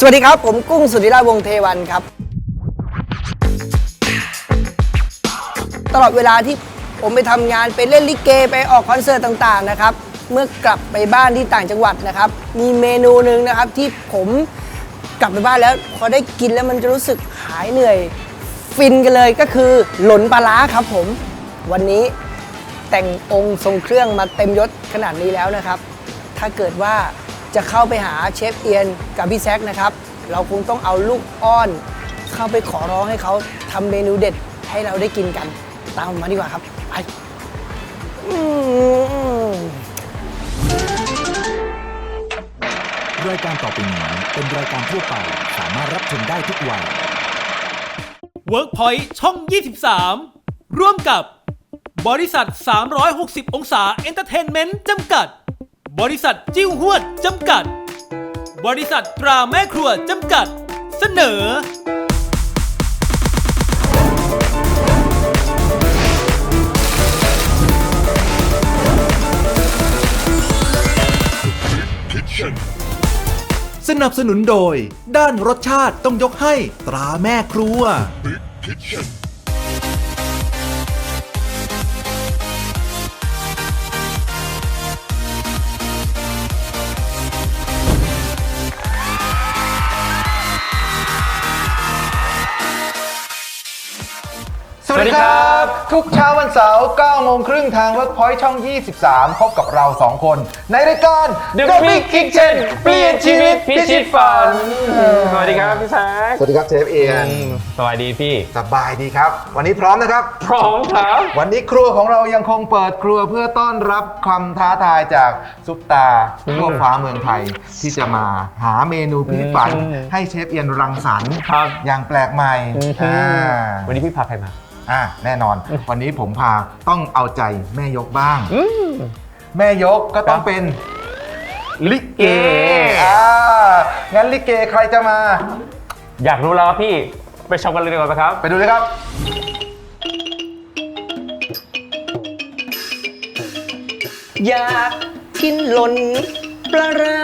สวัสดีครับ ผมกุ้งสุธิราชวงเทวันครับ ตลอดเวลาที่ผมไปทำงานไปเล่นลิเกไปออกคอนเสิร์ตต่างๆนะครับ เมื่อกลับไปบ้านที่ต่างจังหวัดนะครับ มีเมนูหนึ่งนะครับที่ผมกลับไปบ้านแล้ว พอได้กินแล้วมันจะรู้สึกหายเหนื่อย ฟินกันเลยก็คือหลนปลาร้าครับผม วันนี้แต่งองค์ทรงเครื่องมาเต็มยศขนาดนี้แล้วนะครับ ถ้าเกิดว่า จะเข้าไปหาเชฟเอียนกับพี่แซกนะครับ เราคงต้องเอาลูกอ้อน เข้าไปขอร้องให้เขาทำเมนูเด็ดให้เราได้กินกัน ตามผมมาดีกว่าครับ ไปอืมรายการต่อไปนี้เป็นรายการทั่วไปสามารถรับชมได้ทุกวัย WorkPoint ช่อง 23 ร่วมกับบริษัท 360 องศาเอนเตอร์เทนเมนต์จำกัด บริษัทจิ้วหวดจำกัด บริษัทตราแม่ครัวจำกัด เสนอ สนับสนุนโดย ด้านรสชาติต้องยกให้ตราแม่ครัวสวั ดีครับ ทุกเช้าวันเสาร์9โมงครึ่งทาง Workpoint ช่อง 23 พบกับเรา 2 คน ในรายการ The Big Kitchen เปลี่ยนชีวิตพิชิตฝัน สวัสดีครับพี่แซคสวัสดีครับเชฟเอียนสวัสดีพี่ สบายดีครับ วันนี้พร้อมนะครับ พร้อมครับ วันนี้ครัวของเรายังคงเปิดครัวเพื่อต้อนรับคำท้าทายจากซุปตาทั่วฟ้าเมืองไทยที่จะมาหาเมนูพิชิตฝันอืมให้เชฟเอียนรังสรรค์ครับอย่างแปลกใหม่อ่าวันนี้พี่พาใครมา อะแน่นอน วันนี้ผมพาต้องเอาใจแม่ยกบ้าง แม่ยกก็ต้องเป็นลิเกเกอ่างั้นลิเกใครจะมา อยากรู้แล้วครับพี่ไปชมกันเลยดีกว่าไหมครับ ไปดูเลยครับ อยากกินหล่นปลาร้า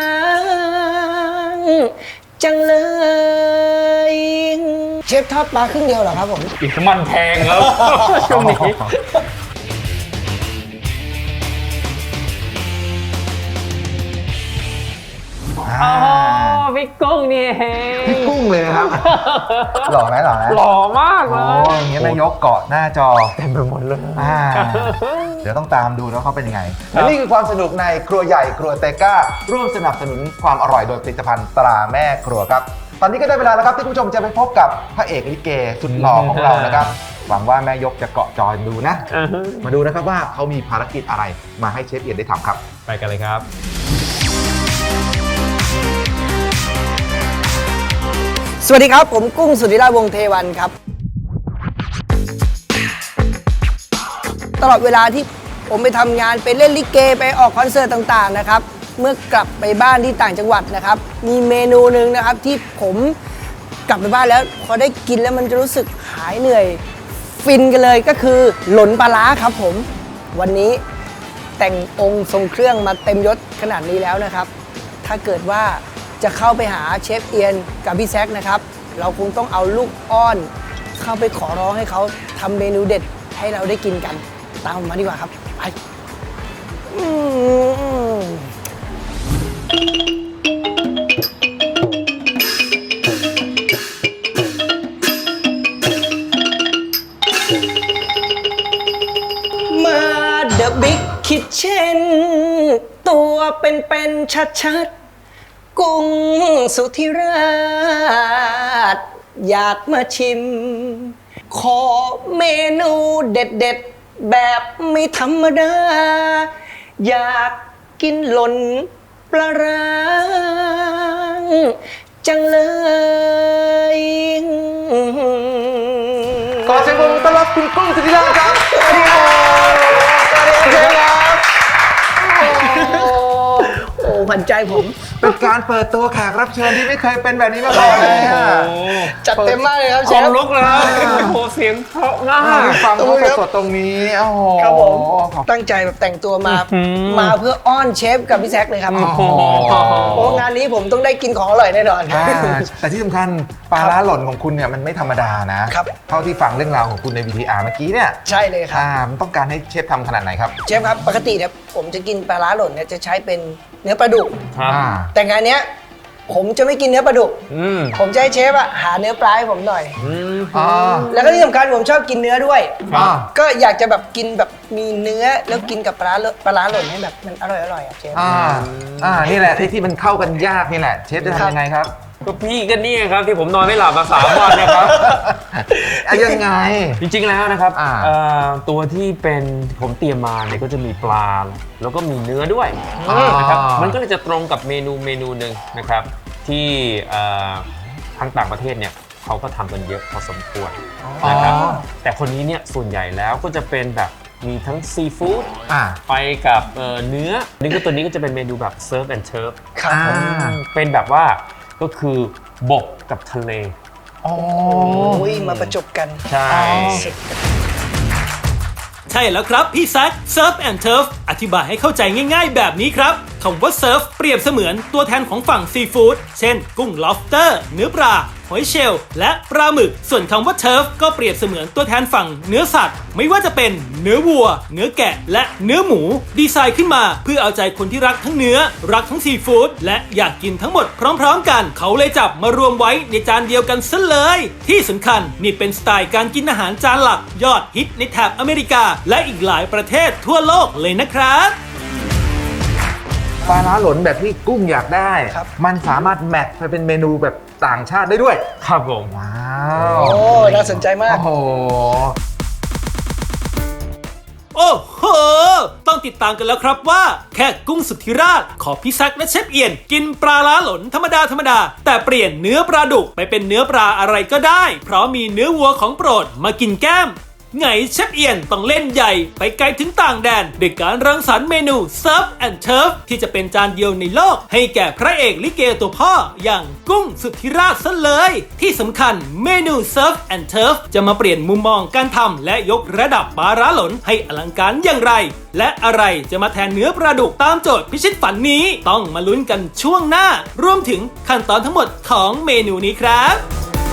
จังเลย เชฟทอดปลาครึ่งเดียวเหรอครับผม อีกน้ำมันแพงครับ ช่วงนี้อ๋อพี่กุ้งนี่เองพี่กุ้งเลยนะครับ หล่อไหมหล่อไหมหล่อมากโอ้เลยอย่างเงี้ยแม่ยกเกาะหน้าจอเต็มไปหมดเลยอ่าเดี๋ยวต้องตามดูนะเขาเป็นยังไงและนี่คือความสนุกในครัวใหญ่ครัวเตก้า ร่วมสนับสนุนความอร่อยโดยผลิตภัณฑ์ตราแม่ครัวครับต อนนี้ก็ได้เวลาแล้วครับที่คุณผู้ชมจะไปพบกับพระเอกลิเกสุดหล่อของเรานะครับ หวังว่าแม่ยกจะเกาะจอยดูนะ อ่าฮะมาดูนะครับว่าเขามีภารกิจอะไรมาให้เชฟเอียนได้ทำครับ ไปกันเลยครับ สวัสดีครับ ผมกุ้งสุธิราชวงศ์เทวันครับ ตลอดเวลาที่ผมไปทำงานไปเล่นลิเกไปออกคอนเสิร์ตต่างๆนะครับ เมื่อกลับไปบ้านที่ต่างจังหวัดนะครับ มีเมนูหนึ่งนะครับที่ผมกลับไปบ้านแล้วพอได้กินแล้วมันจะรู้สึกหายเหนื่อยฟินกันเลยก็คือหลนปลาร้าครับผม วันนี้แต่งองค์ทรงเครื่องมาเต็มยศขนาดนี้แล้วนะครับ ถ้าเกิดว่าจะเข้าไปหาเชฟเอียนกับพี่แซกนะครับ เราคงต้องเอาลูกอ้อน เข้าไปขอร้องให้เขาทำเมนูเด็ดให้เราได้กินกัน ตามมมาดีกว่าครับ ไป อืมมา The Big Kitchen ตัวเป็นๆชัดๆ กุ้งสุธิราช อยากมาชิม ขอเมนูเด็ดๆ แบบไม่ธรรมดา อยากกินหล่น ปลาร้าจังเลย ขอเสียงปรบมือต้อนรับคุณกุ้งสุธิราชครับ สวัสดีครับ สวัสดีครับ โอ้ขวัญใจผมไป เป็นการเปิดตัวแขกรับเชิญที่ไม่เคยเป็นแบบนี้มาก่อนเลยอะ จัดเต็มมากเลยครับเชขฟนลุกเลยโอ้โหเสียงเพราะมากฟังเขาสดๆตรงนี้โอ้โห ครับผมขอบตั้งใจแบบแต่งตัวมา อื้อหือ มาเพื่ออ้อนเชฟกับพี่แซคเลยครับ โอ้โห โอ้งานนี้ผมต้องได้กินของอร่อยแน่นอน อ่าแต่ที่สำคัญป ลาร้าหล่นของคุณเนี่ยมันไม่ธรรมดานะครับ เท่าที่ฟังเรื่องราวของคุณใน VTR เมื่อกี้เนี่ยใช่เลยครับ อ่ามันต้องการให้เชฟทำขนาดไหนครับเชฟครับปกติเนี่ยผมจะกินปลาร้าหล่นเนี่ยจะใช้เป็นเนื้อปลาดุก ครับ อ่าแต่งานเนี้ยผมจะไม่กินเนื้อปลาดุก อืมผมจะให้เชฟอะหาเนื้อปลาให้ผมหน่อย อืม อ่าแล้วก็ที่สำคัญผมชอบกินเนื้อด้วยอ่า ก็อยากจะแบบกินแบบมีเนื้อแล้วกินกับปลาร้าปลาร้าหล่นให้แบบมันอร่อยอร่อยๆอะเชฟ อ่า อ่า นี่แหละที่ที่มันเข้ากันยากนี่แหละ เชฟจะทำยังไงครับ ก็พี่ก็นี่ครับที่ผมนอนไม่หลับมาสามวันนะครับอะยังไง จริงๆแล้วนะครับอ่า เอ่อตัวที่เป็นผมเตรียมมาเนี่ยก็จะมีปลา แล้วก็มีเนื้อด้วยอ่านนะครับมันก็เลยจะตรงกับเมนูเมนูหนึ่งนะครับ ที่เอ่อทางต่างประเทศเนี่ยเขาก็ทำกันเยอะพอสมควรนะครับอ๋อ แต่คนนี้เนี่ยส่วนใหญ่แล้วก็จะเป็นแบบมีทั้งซีฟู้ดอ่าไปกับเอ่อเนื้อนี่ก็ตัวนี้ก็จะเป็นเมนูแบบเซิร์ฟแอนด์เชิร์ฟ ครับอ่าเป็นแบบว่า ก็คือบกกับทะเล อ๋อ โอ้ยมาประจบกันใช่ ใช่แล้วครับพี่แซค Surf and Turf อธิบายให้เข้าใจง่ายๆ แบบนี้ครับคำว่า Surf เปรียบเสมือนตัวแทนของฝั่งซีฟู้ดเช่น กุ้ง lobster เนื้อปลา หอยเชลล์และปลาหมึก ส่วนคำว่า Turf ก็เปรียบเสมือนตัวแทนฝั่งเนื้อสัตว์ ไม่ว่าจะเป็นเนื้อวัว เนื้อแกะ และเนื้อหมู ดีไซน์ขึ้นมาเพื่อเอาใจคนที่รักทั้งเนื้อ รักทั้งซีฟู้ดและอยากกินทั้งหมดพร้อม ๆ กัน เขาเลยจับมารวมไว้ในจานเดียวกันซะเลย ที่สำคัญนี่เป็นสไตล์การกินอาหารจานหลักยอดฮิตในแถบอเมริกา และอีกหลายประเทศทั่วโลกเลยนะครับ ปลาร้าหล่นแบบที่กุ้งอยากได้ ครับ มันสามารถแมทไปเป็นเมนูแบบต่างชาติได้ด้วย ครับผม ว้าวโอ้น่าสนใจมาก โอ้โห โอ้โห ต้องติดตามกันแล้วครับว่า แค่กุ้งสุทธิราชขอพี่แซกและเชฟเอียน กินปลาล้าหลนธรรมดาธรรมดา แต่เปลี่ยนเนื้อปลาดุกไปเป็นเนื้อปลาอะไรก็ได้ เพราะมีเนื้อวัวของโปรดมากินแก้ม ไงเชฟเอียนต้องเล่นใหญ่ไปไกลถึงต่างแดนด้วยการรังสรรค์เมนู Surf and Turf ที่จะเป็นจานเดียวในโลก ให้แก่พระเอกลิเกตัวพ่ออย่างกุ้งสุทธิราชซะเลย ที่สำคัญเมนู Surf and Turf จะมาเปลี่ยนมุมมองการทำและยกระดับปลาร้าหลนให้อลังการอย่างไร และอะไรจะมาแทนเนื้อปลาดุกตามโจทย์พิชิตฝันนี้ ต้องมาลุ้นกันช่วงหน้ารวมถึงขั้นตอนทั้งหมดของเมนูนี้ครับ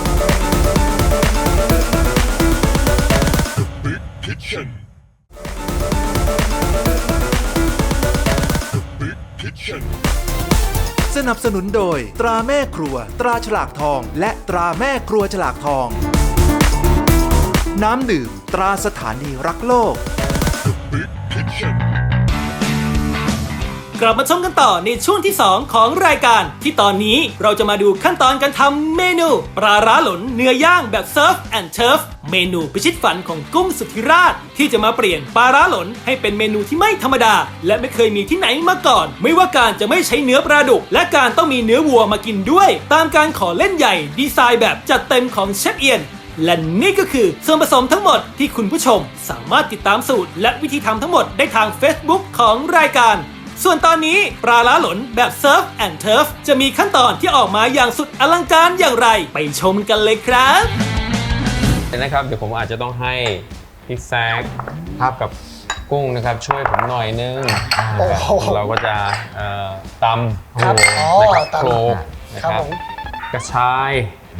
สนับสนุนโดย ตราแม่ครัว ตราฉลากทอง และตราแม่ครัวฉลากทอง น้ำดื่ม ตราสถานีรักโลก กลับมาชมกันต่อในช่วงที่ 2 ของรายการ ที่ตอนนี้เราจะมาดูขั้นตอนการทำเมนู ปลาร้าหลนเนื้อย่างแบบเซิร์ฟแอนด์เชิร์ฟเมนูพิชิตฝันของกุ้งสุธิราช ที่จะมาเปลี่ยนปลาร้าหลนให้เป็นเมนูที่ไม่ธรรมดา และไม่เคยมีที่ไหนมาก่อน ไม่ว่าการจะไม่ใช้เนื้อปลาดุก และการต้องมีเนื้อวัวมากินด้วย ตามการขอเล่นใหญ่ดีไซน์แบบจัดเต็มของเชฟเอียนและนี่ก็คือส่วนผสมทั้งหมดที่คุณผู้ชมสามารถติดตามสูตร และวิธีทำทั้งหมดได้ทาง Facebook ของรายการ ส่วนตอนนี้ปลาล้าหลนแบบเซิร์ฟแอนด์เทิร์ฟจะมีขั้นตอนที่ออกมาอย่างสุดอลังการอย่างไรไปชมกันเลยครับนะครับเดี๋ยวผมอาจจะต้องให้พี่แซกครับกับกุ้งนะครับช่วยผมหน่อยนึงโอ้โหเราก็จะเอ่อตำครับโอ้อ๋อโหนะครับตำโคลกนะคครับรับผมกระชาย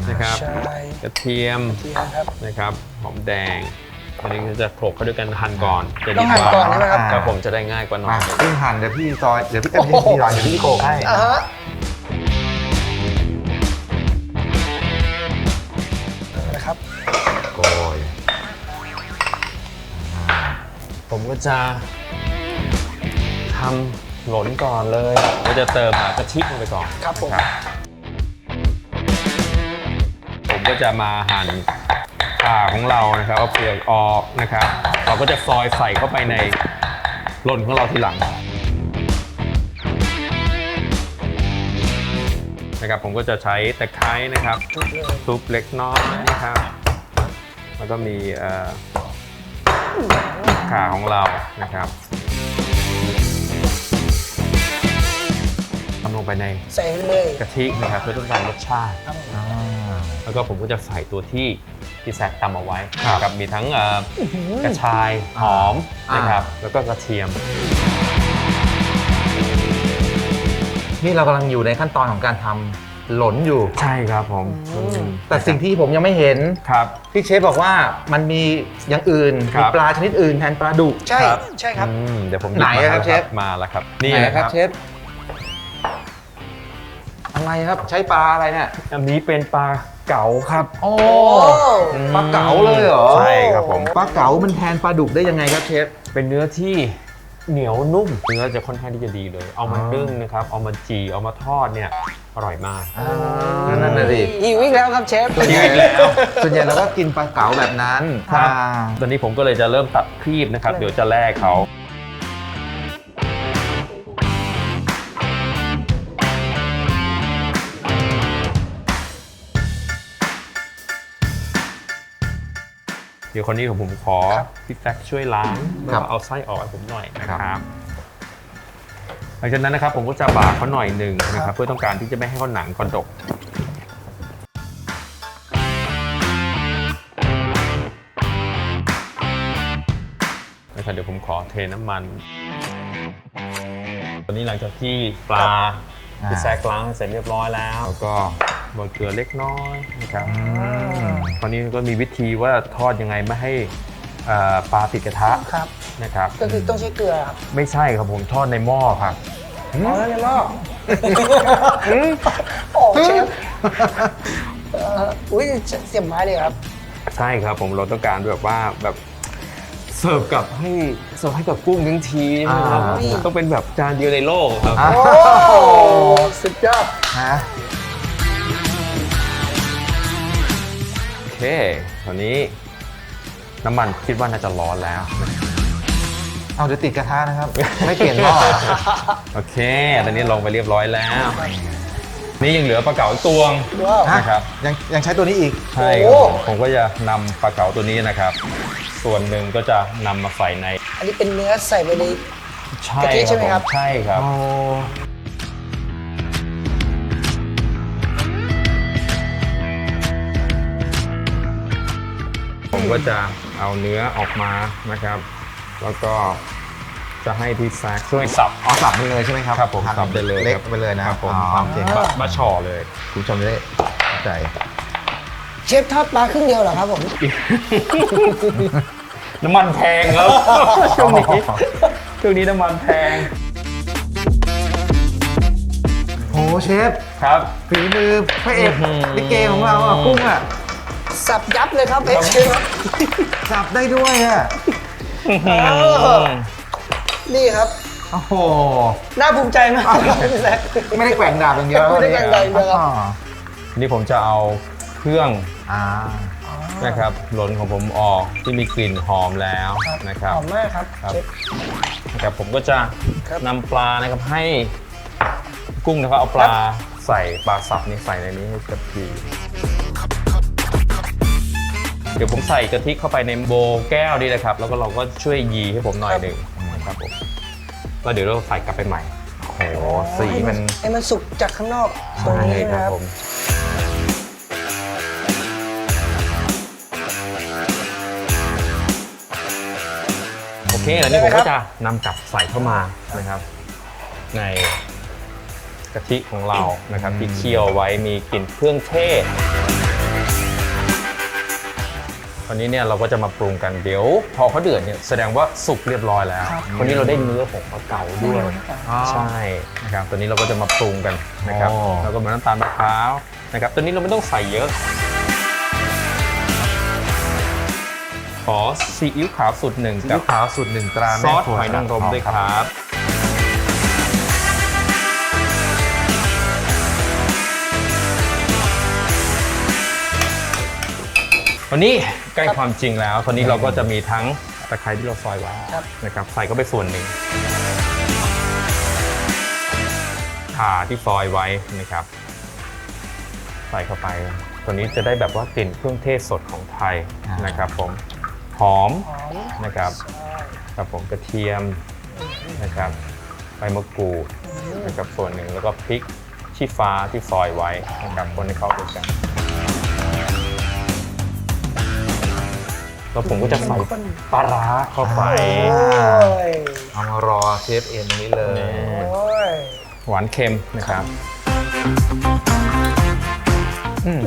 นะครับใช่กระเทียมเทียมครับนะครับหอมแดง อันนี้ก็จะโขลกเข้าด้วยกันหั่นก่อนจะต้ดีองหั่นกว่าก่อนใช่ไหมครับ ครับผมจะได้ง่ายกว่าหน่อมายพี่หั่นเดี๋ยวพี่ซอยเดี๋ยวพี่เอ้ยพี่พี่ซอยเดี๋ยวพี่โกงให้อ่าฮะนะครับ โกยผมก็จะทำหลนก่อนเลยก็จะเติมอะกะทิลงไปก่อน ครับผมนะผมก็จะมาหั่น ข่าของเรานะครับเอาเปลือกออกนะครับ เราก็จะซอยใส่เข้าไปในหล่นของเราทีหลังนะครับผมก็จะใช้ตะไคร้นะครับทุกเลยทุบเล็กน้อยนะครับ แล้วก็มีเอ่อขาของเรานะครับทำลงไปในใส่เลยกะทินะครับเพื่อต้องการรสชาติ แล้วก็ผมก็จะใส่ตัวที่ที่แซกตำเอาไว้ครับนะครับมีทั้งเอ่อกระชายหอมอ่านนะครับแล้วก็กระเทียม นี่เรากำลังอยู่ในขั้นตอนของการทำหลนอยู่ ใช่ครับผมแต่สิ่งที่ผมยังไม่เห็นครับที่เชฟบอกว่ามันมีอย่างอื่นครัมีบ ปลาชนิดอื่นแทนปลาดุก ใช่ครับ ใช่ครับ อืมเดี๋ยวผมไหนอะครับยิเชฟ มาแล้วครับนี่ไหนนะคครัรับบเชฟอะไรครับใช้ปลาอะไรเนี่ย อันนี้เป็นปลา เก๋าครับโอ้อืมปลาเก๋าเลยเหรอใช่ครับผมปลาเก๋ามันแทนปลาดุกได้ยังไงครับเชฟเป็นเนื้อที่เหนียวนุ่มเนื้อจะค่อนข้างที่จะดีเลย เอามาอ๋อนึ่งนะครับ เอามาจีเอามาทอดเนี่ยอร่อยมากนั่นน่ะดิหิวอีกแล้วครับเชฟหิวอีกแล้ว ส่วนใหญ่เราก็กินปลาเก๋าแบบนั้นครับอ่าตอนนี้ผมก็เลยจะเริ่มตัดครีบนะครับ เดี๋ยวจะแลกเขา เดี๋ยวคนนี้ของผมขอพี่แซคช่วยล้างแล้วก็เอาไส้ออกให้ผมหน่อยนะครับหลังจากนั้นนะครับผมก็จะบากเขาหน่อยหนึ่งนะครับเพื่อต้องการที่จะไม่ให้เขาหนังกระดกนะครับเดี๋ยวผมขอเทน้ำมันตอนนี้หลังจากที่ปลาที่แซกล้างเสร็จเรียบร้อยแล้วแล้วก็ โรยเกลือเล็กน้อยนะครับตอนนี้ก็มีวิธีว่าทอดยังไงไม่ให้เอ่อปลาติดกระทะครับ นะครับ ก็คือต้องใช้เกลือครับไม่ใช่ครับผมทอดในหม้อครับอ๋อแล้วในหม้อโอ้เชฟเอ่ออุ้ยเสียบไม้เลยครับใช่ครับผมเราต้องการแบบว่าแบบเสิร์ฟกับให้เสิร์ฟให้กับกุ้งทั้งทีนะครับอ่า ต้องเป็นแบบจานเดียวในโลกครับอะโอ้สุดยอด ฮะ เคตอนนี้น้ำมันคิดว่าน่าจะร้อนแล้ว เอาเดี๋ยวติดกระทะนะครับ ไม่เปลี่ยนหม้อเหรอโอเค ตอนนี้ลงไปเรียบร้อยแล้ว นี่ยังเหลือปลาเก๋าอีกตวงว้าวฮะนะครับ ยังยังใช้ตัวนี้อีก ใช่ครับผมผมก็จะนำปลาเก๋าตัวนี้นะครับ ส่วนหนึ่งก็จะนำมาใส่ในอันนี้เป็นเนื้อใส่ไปในใช่กะทิใช่ไหมผครับ ใช่ครับ โอ้ ก็จะเอาเนื้อออกมานะครับ แล้วก็จะให้พี่แซกช่วยสับเอาสับไปเลยใช่ไหมครับครับผมหั่นสับได้เลยเล็กครับไปเลยนะครับผมอ๋อความโอเคเค็มบะบะช่อเลยคุณผู้ชมจะได้เข้าใจ เชฟทอดปลาครึ่งเดียวเหรอครับผม น้ำมันแพงครับ ช่วงนี้ช่วงนี้น้ำมันแพงโหเชฟครับฝีมือพระเอกอื้อหือลิเกของเราอะกุ้งอะ สับยับเลยครับเชฟสับได้ด้วยอะนี่ครับ โอ้โห น่าภูมิใจมากครับพี่แซคไม่ได้แกว่งดาบอย่างเดียวไม่ได้แกว่งดาบอย่างเดียวครับอ๋อนี่ผมจะเอาเครื่องอ่านะครับหล่นของผมออกที่มีกลิ่นหอมแล้วนะครับหอมมากครับครับเชฟนะครับผมก็จะครับนำปลานะครับให้กุ้งนะครับเอาปลาใส่ปลาสับนี่ใส่ในนี้ให้กะทิ เดี๋ยวผมใส่กะทิเข้าไปในโบว์แก้วนี่นะครับ แล้วก็เราก็ช่วยยีให้ผมหน่อยหนึ่งนะครับผมแล้วเดี๋ยวเราใส่กลับไปใหม่โอ้โหสีมันให้มันสุกจากข้างนอกตรงนี้ใช่นะครับผมโอเคแล้วนี่ผมก็จะนำกลับใส่เข้ามานะครับ ในกะทิของเรานะครับที่เคี่ยวไว้มีกลิ่นเครื่องเทศ อนนี้เนี่ยเราก็จะมาปรุงกันเดี๋ยว พอเขาเดือดเนี่ยแสดงว่าสุกเรียบร้อยแล้ววันนี้เราได้เนื้อของปลาเก๋าด้วยใช่นะครับตอนนี้เราก็จะมาปรุงกันนะครับอ๋อ แล้วก็มาน้ำตาลมะพร้าวนะครับตอนนี้เราไม่ต้องใส่เยอะ ขอซีอิ๊วขาวสูตรหนึ่งซีกัอิ๊บวขาวสูตรหนึ่งตราซแม่อสครัวหอยนางรมด้วยครับ วันนี้ใกล้ความจริงแล้ว ตอนนี้เราก็จะมีทั้งตะไคร้ที่เราซอยไว้ครับนะครับใส่ก็ไปส่วนหนึ่งข่าที่ซอยไว้นะครับ ใส่เข้าไป ตัวนี้จะได้แบบว่ากลิ่นเครื่องเทศสดของไทยนะครับ ผมหอมหอมนะครับครับผมกระเทียมนะครับใบมะกรูดอืมนะครับส่วนหนึ่งแล้วก็พริกชี้ฟ้าที่ซอยไว้นะครับคนให้เข้าด้วยกัน แล้วผมก็จะใส่ปลาร้าเข้าไป โอ้ยเอามารอเชฟเอ็นตรงนี้เลย นี่ โอ้ยหวานเค็มนะครับอืม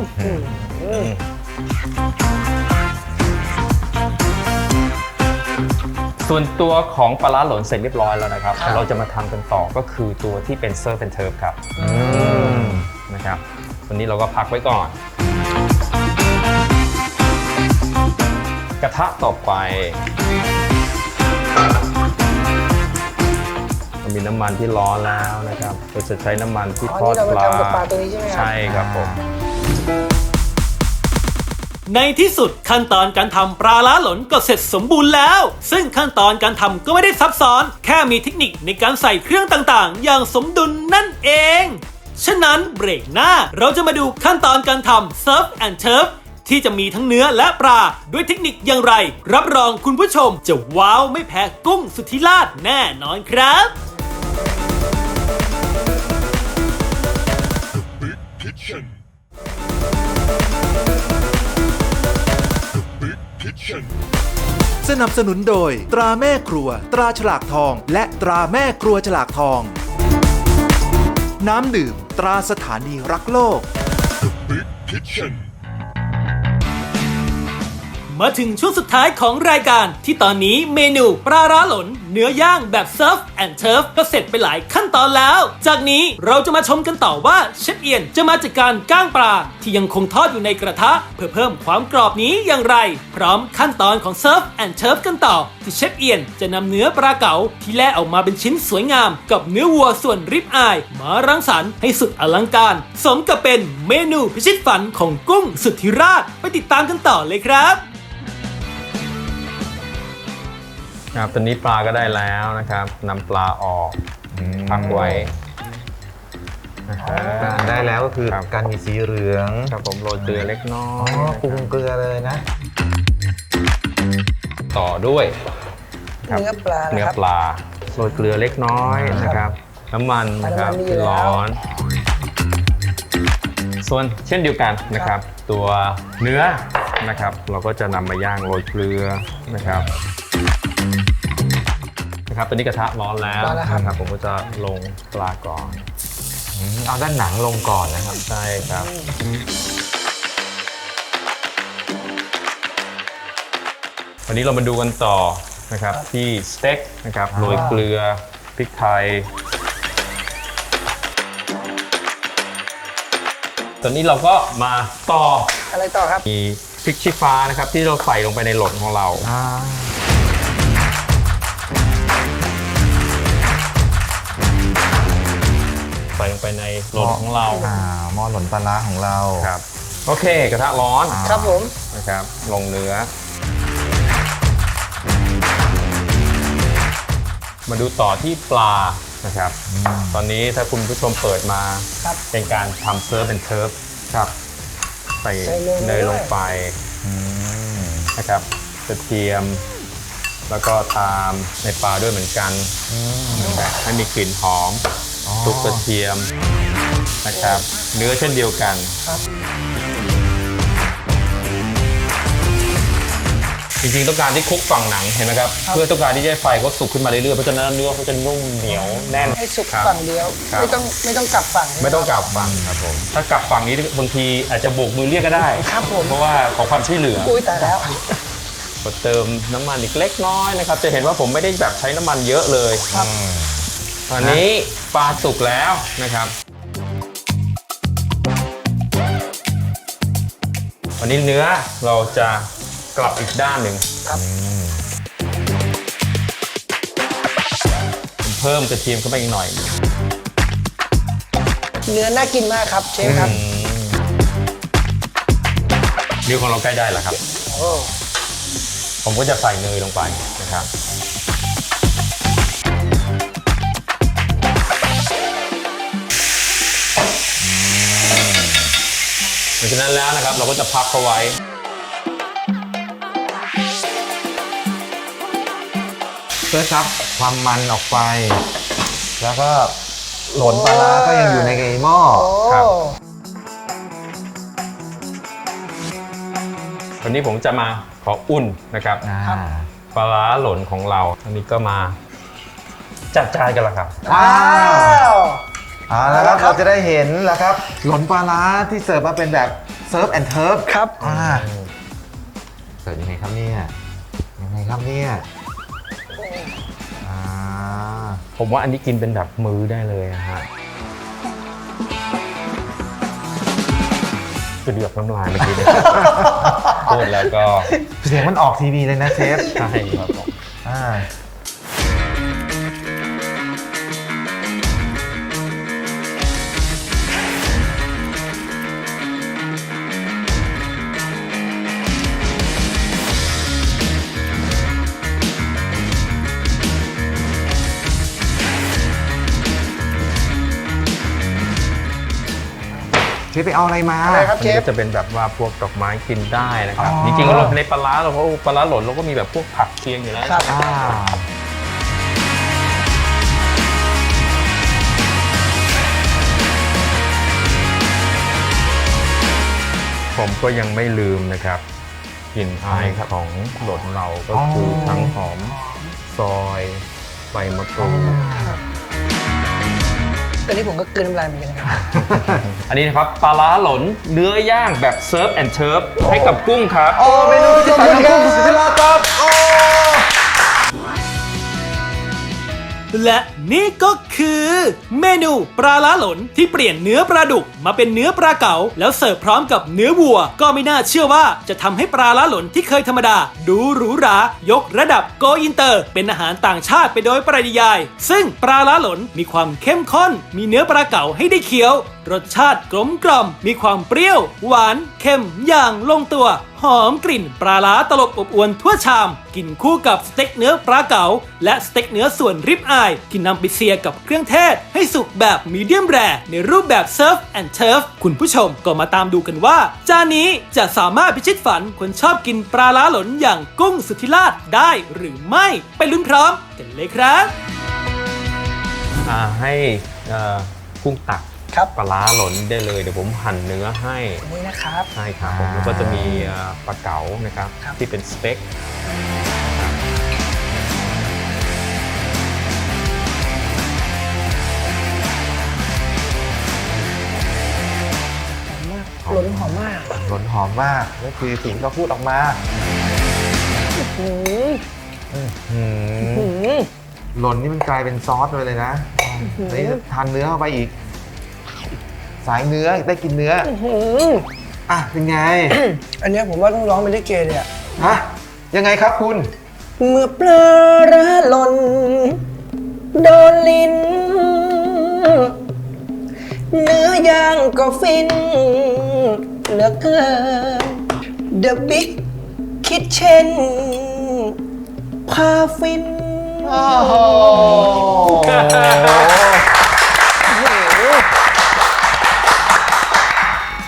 ส่วนตัวของปลาร้าหล่นเสร็จเรียบร้อยแล้วนะครับ เราจะมาทำกันต่อก็คือตัวที่เป็นเซิร์ฟเป็นเทิร์ฟครับนะครับวันนี้เราก็พักไว้ก่อน ระทะต่อไปเรามีน้ำมันที่ร้อนแล้วนะครับเราจะใช้น้ำมันที่อ๋อทอดนี่เราปมาลาทำกับปลาตัวนี้ใช่ไหมครับใช่ครับผมในที่สุดขั้นตอนการทำปลาล้าหลนก็เสร็จสมบูรณ์แล้ว ซึ่งขั้นตอนการทำก็ไม่ได้ซับซ้อน แค่มีเทคนิคในการใส่เครื่องต่างๆ อย่างสมดุลนั่นเอง ฉะนั้นเบรกหน้าเราจะมาดูขั้นตอนการทำเซิร์ฟแอนด์เทิร์ฟ ที่จะมีทั้งเนื้อและปลาด้วยเทคนิคอย่างไร รับรองคุณผู้ชมจะว้าวไม่แพ้กุ้งสุธิราชแน่นอนครับสนับสนุนโดย ตราแม่ครัว ตราฉลากทอง และตราแม่ครัวฉลากทอง น้ำดื่ม ตราสถานีรักโลก มาถึงช่วงสุดท้ายของรายการ ที่ตอนนี้เมนูปลาร้าหลนเนื้อย่างแบบเซิร์ฟแอนด์เทิร์ฟก็เสร็จไปหลายขั้นตอนแล้ว จากนี้เราจะมาชมกันต่อว่าเชฟเอียนจะมาจัดการก้างปลา ที่ยังคงทอดอยู่ในกระทะ เพื่อเพิ่มความกรอบนี้อย่างไร พร้อมขั้นตอนของเซิร์ฟแอนด์เทิร์ฟกันต่อ ที่เชฟเอียนจะนำเนื้อปลาเก๋าที่แล่ออกมาเป็นชิ้นสวยงาม กับเนื้อวัวส่วนริบอาย มารังสรรค์ให้สุดอลังการ สมกับเป็นเมนูพิชิตฝันของกุ้งสุดทิราชไปติดตามกันต่อเลยครับ ครับตอนนี้ปลาก็ได้แล้วนะครับนำปลาออกพักไว้นะครับ ได้แล้วก็คือครับ การมีสีเหลืองครับผมโรยเกลือเล็กน้ออ๋อยปรุงเกลือเลยนะ ต่อด้วย ครับ เนื้อปลาเนื้นะอครับ ปลาโรยเกลือเล็กน้อยนะครับ น้ำมันนะครับน้ำมันมีอยู่แล้ว ร้อน ส่วนเช่นเดียวกันนะครับ ตัวเนื้อนะครับ เราก็จะนำมาย่างโรยเกลือนะครับ นะครับตอนนี้กระทะร้อนแล้วร้อนแล้วครับ นะครับผมก็จะลงปลาก่อนอืมเอาด้านหนังลงก่อนนะครับ ใช่ครับ วันนี้เรามาดูกันต่อนะครับที่สเต็กนะครับโรยเกลือพริกไทย ตอนนี้เราก็มาต่ออะไรต่อครับ มีพริกชี้ฟ้านะครับที่เราใส่ลงไปในหลดของเราใส่ ไปในหลดของเรา อ่าหม้อหล่นปลาร้าของเราครับ โอเค กระทะร้อนครับผม นะครับ ลงเนื้อ มาดูต่อที่ปลานะครับ ตอนนี้ถ้าคุณผู้ชมเปิดมา ครับ เป็นการทำเซิร์ฟเป็นเทิร์ฟครับใส่ใส่เนยเนยลงไปอืมนะครับกระเทียม แล้วก็ตามในปลาด้วยเหมือนกันนะครับให้มีกลิ่นหอม ตุกกระเทียมนะครับ เนื้อเช่นเดียวกันจริงๆต้องการที่คลุกฝั่งหนังเห็นไหมครับ เพื่อต้องการที่จะให้ไฟเขาสุกขึ้นมาเรื่อยๆเพราะฉะนั้นเนื้อเขาจะนุ่มเหนียวแน่นให้สุกครับฝั่งเดียวครับไม่ต้องไม่ต้องกลับฝั่งไม่ต้องกลับฝั่งครับผมถ้ากลับฝั่งนี้บางทีอาจจะโบกมือเรียกก็ได้ครับผมเพราะว่าขอความช่วยเหลืออุ้ยตายแล้วก็เติมน้ำมันอีกเล็กน้อยนะครับจะเห็นว่าผมไม่ได้แบบใช้น้ำมันเยอะเลยครับ ตอนนี้ปลาสุกแล้วนะครับ วันนี้เนื้อเราจะกลับอีกด้านหนึ่งครับผมเพิ่มกระเทียมเข้าไปอีกหน่อยเนื้อน่ากินมากครับเชฟครับ เนื้อของเราใกล้ได้แล้วครับโอ้ผมก็จะใส่เนยลงไปนะครับ ลังจากนั้นแล้วนะครับเราก็จะพักเขาไว้เพื่อซับความมันออกไป แล้วก็หล่นปลาร้าก็ยังอยู่ในหม้อครับโอ้วันนี้ผมจะมาขออุ่นนะครับอ่าปลาร้าหล่นของเรา อันนี้ก็มาจัดจานกันละครับว้าว้าวว เอาละครับเอาละครับเราจะได้เห็นแล้วครับหล่นปลาร้าที่เสิร์ฟมาเป็นแบบเซิร์ฟแอนด์เทิร์ฟครับอ่าเสิร์ฟยังไงครับเนี่ยยังไงครับเนี่ยอ่าผมว่าอันนี้กินเป็นแบบมื้อได้เลยนะฮะจะเดือดน้ำลายเมื่อกี้เนี่ยพูดแล้วก็เสียงมันออกทีวีเลยนะเชฟใช่ครับผมอ่า ชฟไปเอาอะไรมา อะไรครับอันเชนี้ฟก็จะเป็นแบบว่าพวกดอกไม้กินได้นะครับ อ๋อ จริงๆเราในปลาร้าเราเพราะปลาร้าหล่นเราก็มีแบบพวกผักเคียงอยู่แล้วครับ อ่าผมก็ยังไม่ลืมนะครับกลิ่นอายของหล่นเราก็คือออทั้งหอมซอยใบมะกรูด ตอนนี้ผมก็กลืนน้ำลายเหมือนกันนะครับ อันนี้นะครับปลาร้าหล่นเนื้อย่างแบบเซิร์ฟแอนด์เทิร์ฟให้กับกุ้งครับโอ้เมนูที่สั่งของกุ้งสุธิราครับโอ้และ นี่ก็คือเมนูปลาล้าหลนที่เปลี่ยนเนื้อปลาดุกมาเป็นเนื้อปลาเก๋าแล้วเสิร์ฟพร้อมกับเนื้อวัว ก็ไม่น่าเชื่อว่าจะทำให้ปลาล้าหลนที่เคยธรรมดา ดูหรูหรายกระดับโกอินเตอร์ เป็นอาหารต่างชาติไปโดยปริยาย ซึ่งปลาล้าหลนมีความเข้มข้น มีเนื้อปลาเก๋าให้ได้เคี้ยว รสชาติกลมกล่อม มีความเปรี้ยว หวานเค็มอย่างลงตัวหอมกลิ่นปลาล้าตลบอบอวนทั่วชาม กินคู่กับสเต็กเนื้อปลาเก๋าและสเต็กเนื้อส่วนริบอายที่นำไปเสียกับเครื่องเทศ ให้สุกแบบมีเดียมแรในรูปแบบเซิร์ฟแอนด์เทิร์ฟคุณผู้ชมก็มาตามดูกันว่า จานนี้จะสามารถพิชิตฝันคนชอบกินปลาล้าหลนอย่างกุ้งสุธิราชได้หรือไม่ไปลุ้นพร้อมกันเลยครับ อ่าให้เอ่อกุ้งตักครับปลาร้าหล่นได้เลยเดี๋ยวผมหั่นเนื้อให้นี่นะครับ ใช่ครับผมแล้วก็จะมีเอ่อปลาเก๋านะครับครับที่เป็นสเต็ก หล่นหอมมากหล่นหอมมากนั่นคือสิ่งที่เขาพูดออกมาหืมอืมหืมหล่นนี่มันกลายเป็นซอสไปเลยนะนี่ทานเนื้อเข้าไปอีก สายเนื้อได้กินเนื้อหืมอะเป็นไง อันเนี้ยผมว่าต้องร้องเป็นลิเกเลยอะฮะยังไงครับคุณ เมื่อปลาร้าหล่นโดนลิ้น เนื้อย่างก็ฟินเหลือเกิน The Big Kitchen พาฟิน โอ้โห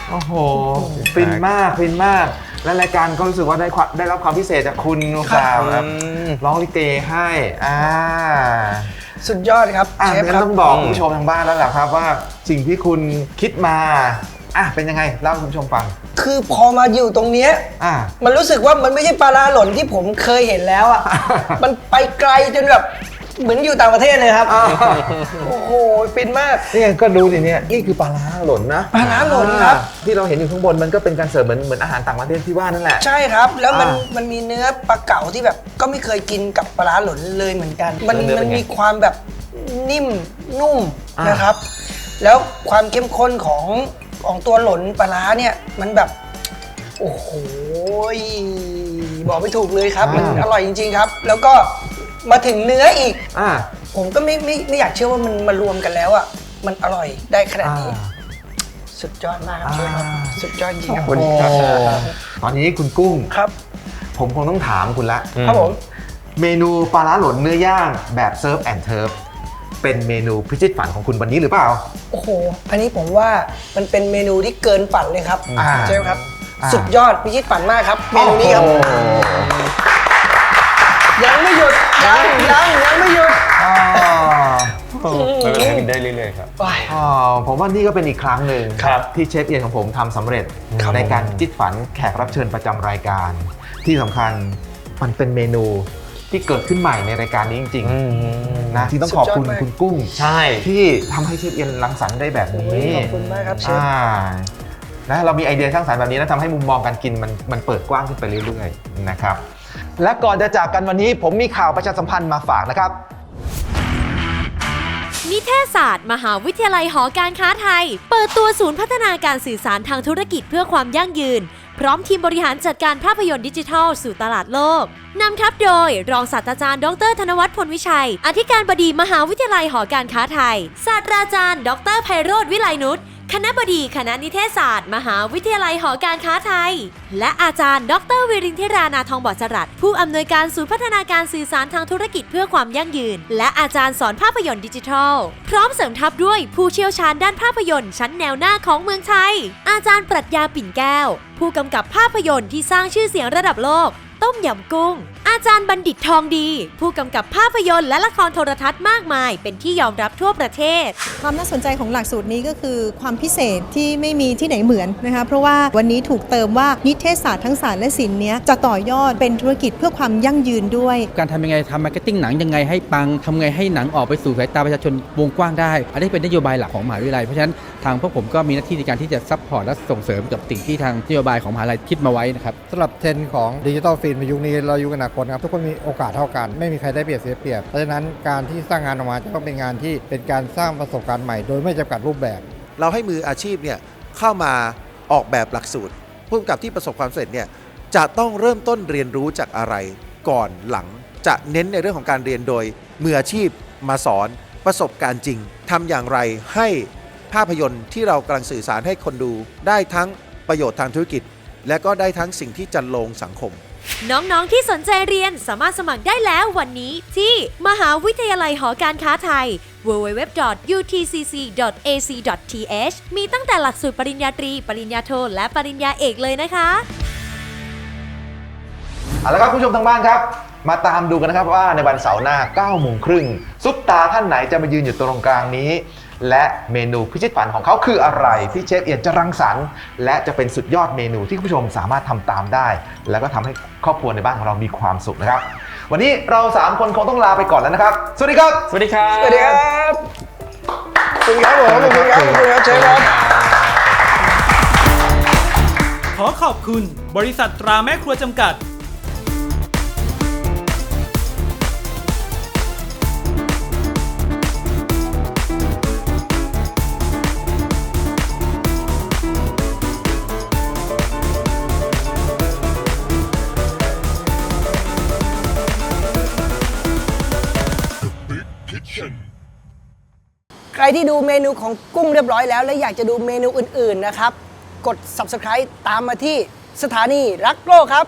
โอ้โหฟินมากฟินมาก และรายการก็รู้สึกว่าได้ความได้รับความพิเศษจากคุณนุสาวครับร้องลิเกให้อ่า สุดยอดครับอะเชฟงั้คนรับ ต้องบอกคุณผู้ชมทางบ้านแล้วแหละครับว่าสิ่งที่คุณคิดมาอะเป็นยังไงเล่าให้คุณผู้ชมฟังคือพอมาอยู่ตรงเนี้ย อะ มันรู้สึกว่ามันไม่ใช่ปลาร้าหล่นที่ผมเคยเห็นแล้วอะ มันไปไกลจนแบบ เหมือนอยู่ต่างประเทศเลยครับ โอ้โหฟินมาก นี่ไงก็ดูสิเนี่ยนี่คือปลาร้าหล่นนะปลาร้าหล่นครับอ่าที่เราเห็นอยู่ข้างบนมันก็เป็นการเสิร์ฟเหมือนเหมือนอาหารต่างประเทศที่ว่านั่นแหละ ใช่ครับ แล้วมันอ่ามันมีเนื้อปลาเก๋าที่แบบก็ไม่เคยกินกับปลาร้าหล่นเลยเหมือนกัน มันเนื้อเป็มันนไงมีความแบบนิ่มนุ่มอ่านนะครับ แล้วความเข้มข้นของของตัวหล่นปลาร้าเนี่ยมันแบบโอ้โหยบอกไม่ถูกเลยครับ มันอร่อยจริง ๆ ครับ แล้วก็ มาถึงเนื้ออีก อ่าผมก็ไม่ไม่ไม่อยากเชื่อว่ามันมารวมกันแล้วอะมันอร่อยได้ขนาดอ่า นี้ สุดยอดมากครับอ่าเชฟครับสุดยอดจริงครับโอ้โหตอนนี้คุณกุ้ง ครับผมคงต้องถามคุณละ ครับผม เมนูปลาร้าหล่นเนื้อย่างแบบเซิร์ฟแอนด์เทิร์ฟเป็นเมนูพิชิตฝันของคุณวันนี้หรือเปล่า โอ้โห อันนี้ผมว่ามันเป็นเมนูที่เกินฝันเลยครับอ่าเชฟครับ อ่า สุดยอดพิชิตฝันมากครับ เมนูนี้ครับ โอ้โห ยังไม่หยุดยังยังยังไม่หยุดอ่าไม่เป็นไรกินได้เรื่อยๆครับ อ๋อผมว่านี่ก็เป็นอีกครั้งหนึ่งครับที่เชฟเอียนของผมทำสำเร็จครับในการจิตฝันแขกรับเชิญประจำรายการ ที่สำคัญมันเป็นเมนูที่เกิดขึ้นใหม่ในรายการนี้จริงอืมๆนะที่ต้องขอบคุณสุดยอดมาก คุณกุ้ง ใช่ ที่ทำให้เชฟเอียนรังสรรค์ได้แบบนี้ขอบคุณมากครับเชฟอ่านะเรามีไอเดียสร้างสรรค์แบบนี้นะทำให้มุมมองการกินมันมันเปิดกว้างขึ้นไปเรื่อยๆนะครับ และก่อนจะจากกันวันนี้ผมมีข่าวประชาสัมพันธ์มาฝากนะครับ นิเทศศาสตร์ มหาวิทยาลัยหอการค้าไทย เปิดตัวศูนย์พัฒนาการสื่อสารทางธุรกิจเพื่อความยั่งยืน พร้อมทีมบริหารจัดการภาพยนตร์ดิจิทัล สู่ตลาดโลกนำทัพโดย รองศาสตราจารย์ ดร ธนวัฒน์พลวิชัย อธิการบดีมหาวิทยาลัยหอการค้าไทย ศาสตราจารย์ ดรไพโรธวิไลนุช คณะบดีคณะนิเทศศาสตร์ มหาวิทยาลัยหอการค้าไทย และอาจารย์ ดรวิรินทรานาทองบอดจรัสผู้อำนวยการศูนย์พัฒนาการสื่อสารทางธุรกิจเพื่อความยั่งยืน และอาจารย์สอนภาพยนตร์ดิจิทัล พร้อมเสริมทัพด้วยผู้เชี่ยวชาญด้านภาพยนตร์ชั้นแนวหน้าของเมืองไทย อาจารย์ปรัชญาปิ่นแก้ว ผู้กำกับภาพยนตร์ที่สร้างชื่อเสียงระดับโลก ต้มยำกุ้ง อาจารย์บัณฑิตทองดี ผู้กำกับภาพยนตร์และละครโทรทัศน์มากมาย เป็นที่ยอมรับทั่วประเทศ ความน่าสนใจของหลักสูตรนี้ก็คือความพิเศษที่ไม่มีที่ไหนเหมือนนะคะเพราะว่าวันนี้ถูกเติมว่านิเทศศาสตร์ทั้งศาสตร์และศิลป์เนี้ยจะต่อยอดเป็นธุรกิจเพื่อความยั่งยืนด้วย การทำยังไงทำมาร์เก็ตติ้งหนังยังไงให้ปังทำไงให้หนังออกไปสู่สายตาประชาชนวงกว้างได้ อันนี้เป็นนโยบายหลักของมหาวิทยาลัยเพราะฉะนั้นทางพวกผมก็มีหน้าที่ในการที่จะซัพพอร์ตและส่งเสริมกับสิ่งที่ทางนโยบายของมหาลัยคิดมาไว้นะครับ สำหรับเทรนด์ของดิจิทัลฟิล์มในยุคนี้เรายุคอนาคนครับทุกคนมีโอกาสเท่ากัน ไม่มีใครได้เปรียบเสียเปรียบเพราะฉะนั้นการที่สร้างงานออกมาจะต้องเป็นงานที่เป็นการสร้างประสบการณ์ใหม่ โดยไม่จำกัดรูปแบบ เราให้มืออาชีพเนี่ยเข้ามาออกแบบหลักสูตรผู้กำกับที่ประสบความสำเร็จเนี่ยจะต้องเริ่มต้นเรียนรู้จากอะไรก่อนหลัง จะเน้นในเรื่องของการเรียนโดยมืออาชีพมาสอนประสบการณ์จริงทำอย่างไรให้ภาพยนตร์ที่เรากำลังสื่อสารให้คนดู ได้ทั้งประโยชน์ทางธุรกิจ และก็ได้ทั้งสิ่งที่จันลงสังคม น้องๆที่สนใจเรียนสามารถสมัครได้แล้ววันนี้ที่มหาวิทยาลัยหอการค้าไทย www.utcc.ac.th มีตั้งแต่หลักสูตรปริญญาตรี ปริญญาโท และปริญญาเอกเลยนะคะเอาละครับคุณผู้ชมทางบ้านครับ มาตามดูกันนะครับว่าในวันเสาร์หน้า9โมงครึ่งซุปตาท่านไหนจะมายืนอยู่ตรงกลางนี้ และเมนูพิชิตฝันของเขาคืออะไรที่เชฟเอียนจะรังสรรค์และจะเป็นสุดยอดเมนูที่คุณผู้ชมสามารถทำตามได้ แล้วก็ทำให้ครอบครัวในบ้านของเรามีความสุขนะครับ วันนี้เราสามคนคงต้องลาไปก่อนแล้วนะครับ สวัสดีครับ สวัสดีครับ สวัสดีครับขอบคุณครับผมขอบคุณครับขอบคุณครับเชฟครับขอขอบคุณ บริษัทตราแม่ครัวจำกัด ใครที่ดูเมนูของกุ้งเรียบร้อยแล้ว และอยากจะดูเมนูอื่นๆนะครับ กด subscribe ตามมาที่สถานีรักโลกครับ